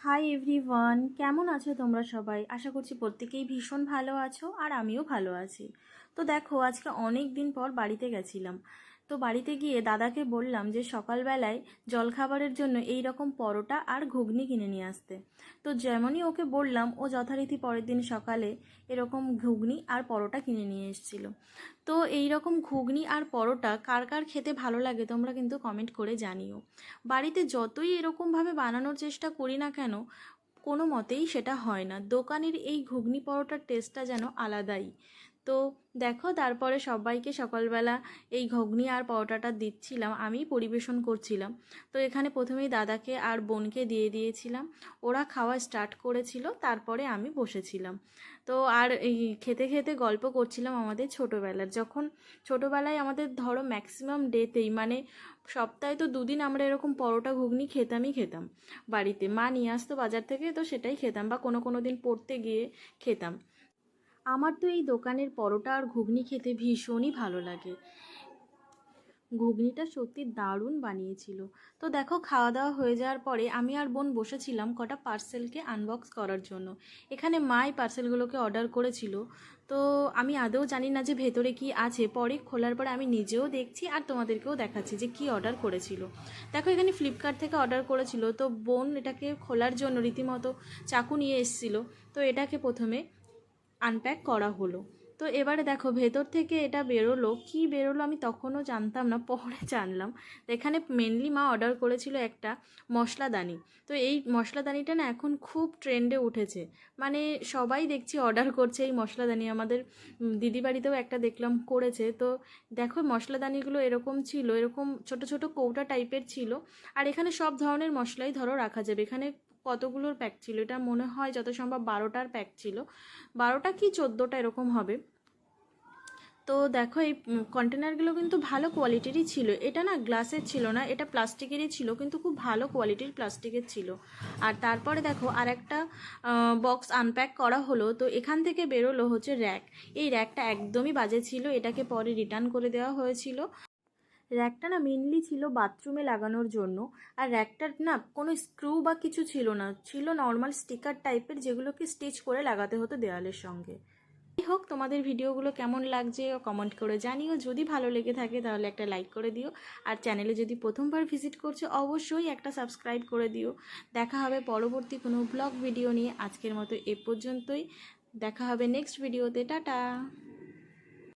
Hi everyone কেমন আছো তোমরা সবাই? আশা করছি প্রত্যেকেই ভীষণ ভালো আছো আর আমিও ভালো আছি। তো দেখো, আজকে অনেক দিন পর বাড়িতে গেছিলাম। তো বাড়িতে গিয়ে দাদাকে বললাম যে সকালবেলায় জলখাবারের জন্য এই রকম পরোটা আর ঘুগনি কিনে নিয়ে আসতে। তো যেমনই ওকে বললাম, ও যথারীতি পরের দিন সকালে এরকম ঘুগনি আর পরোটা কিনে নিয়ে এসেছিল। তো এই রকম ঘুগনি আর পরোটা কার কার খেতে ভালো লাগে তোমরা কিন্তু কমেন্ট করে জানিও। বাড়িতে যতই এরকমভাবে বানানোর চেষ্টা করি না কেন, কোনো মতেই সেটা হয় না। দোকানের এই ঘুগনি পরোটার টেস্টটা যেন আলাদাই। তো দেখো, তারপরে সবাইকে সকালবেলা এই ঘুগনি আর পরোটাটা দিচ্ছিলাম আমি পরিবেশন করছিলাম। তো এখানে প্রথমেই দাদাকে আর বোনকে দিয়ে দিয়েছিলাম। ওরা খাওয়া স্টার্ট করেছিল, তারপরে আমি বসেছিলাম। তো আর এই খেতে খেতে গল্প করছিলাম আমাদের ছোটোবেলার। যখন ছোটোবেলায় আমাদের ধরো ম্যাক্সিমাম ডেতেই মানে সপ্তাহে তো দুদিন আমরা এরকম পরোটা ঘুগনি খেতামই খেতাম বাড়িতে। মা নিয়ে আসতো বাজার থেকে, তো সেটাই খেতাম বা কোনো কোনো দিন পড়তে গিয়ে খেতাম। আমার তো এই দোকানের পরোটা আর ঘুগনি খেতে ভীষণই ভালো লাগে। ঘুগনিটা সত্যি দারুণ বানিয়েছিল। তো দেখো, খাওয়া দাওয়া হয়ে যাওয়ার পরে আমি আর বোন বসেছিলাম কটা পার্সেলকে আনবক্স করার জন্য। এখানে মাই পার্সেলগুলোকে অর্ডার করেছিল। তো আমি আদৌ জানি না যে ভেতরে কি আছে। পরে খোলার পরে আমি নিজেও দেখছি আর তোমাদেরকেও দেখাচ্ছি যে কি অর্ডার করেছিল। দেখো, এখানে ফ্লিপকার্ট থেকে অর্ডার করেছিল। তো বোন এটাকে খোলার জন্য রীতিমতো চাকু নিয়ে এসেছিল। তো এটাকে প্রথমে আনপ্যাক করা হলো। তো এবারে দেখো, ভেতর থেকে এটা বেরোলো। কি বেরোলো আমি তখনও জানতাম না, পরে জানলাম। তো এখানে মেনলি মা অর্ডার করেছিল একটা মশলাদানি। তো এই মশলাদানিটা না এখন খুব ট্রেন্ডে উঠেছে। মানে সবাই দেখছি অর্ডার করছে এই মশলাদানি। আমাদের দিদি বাড়িতেও একটা দেখলাম করেছে। তো দেখো, মশলাদানিগুলো এরকম ছিল, এরকম ছোট ছোট কৌটা টাইপের ছিল। আর এখানে সব ধরনের মশলাই ধরো রাখা যাবে। এখানে কতগুলোর প্যাক ছিল? এটা মনে হয় যত সম্ভব বারোটার প্যাক ছিল। বারোটা কি চোদ্দোটা এরকম হবে? তো দেখো এই কন্টেনারগুলো কিন্তু ভালো কোয়ালিটিরই ছিল। এটা না গ্লাসের ছিল না, এটা প্লাস্টিকেরই ছিল, কিন্তু খুব ভালো কোয়ালিটির প্লাস্টিকের ছিল। আর তারপরে দেখো আর একটা বক্স আনপ্যাক করা হলো, তো এখান থেকে বেরোলো হচ্ছে র্যাক এই র্যাকটা একদমই বাজে ছিল, এটাকে পরে রিটার্ন করে দেওয়া হয়েছিল। র্যাকটা না মেনলি ছিল বাথরুমে লাগানোর জন্য, আর র্যাকটার না কোনো স্ক্রু বা কিছু ছিল না, ছিল নর্মাল স্টিকার টাইপের যেগুলোকে স্টিচ করে লাগাতে হতো দেওয়ালের সঙ্গে। যাই হোক, তোমাদের ভিডিওগুলো কেমন লাগছে কমেন্ট করে জানিও। যদি ভালো লেগে থাকে তাহলে একটা লাইক করে দিও। আর চ্যানেলে যদি প্রথমবার ভিজিট করছ, অবশ্যই একটা সাবস্ক্রাইব করে দিও। দেখা হবে পরবর্তী কোনো ব্লগ ভিডিও নিয়ে। আজকের মতো এ পর্যন্তই। দেখা হবে নেক্সট ভিডিওতে টাটা!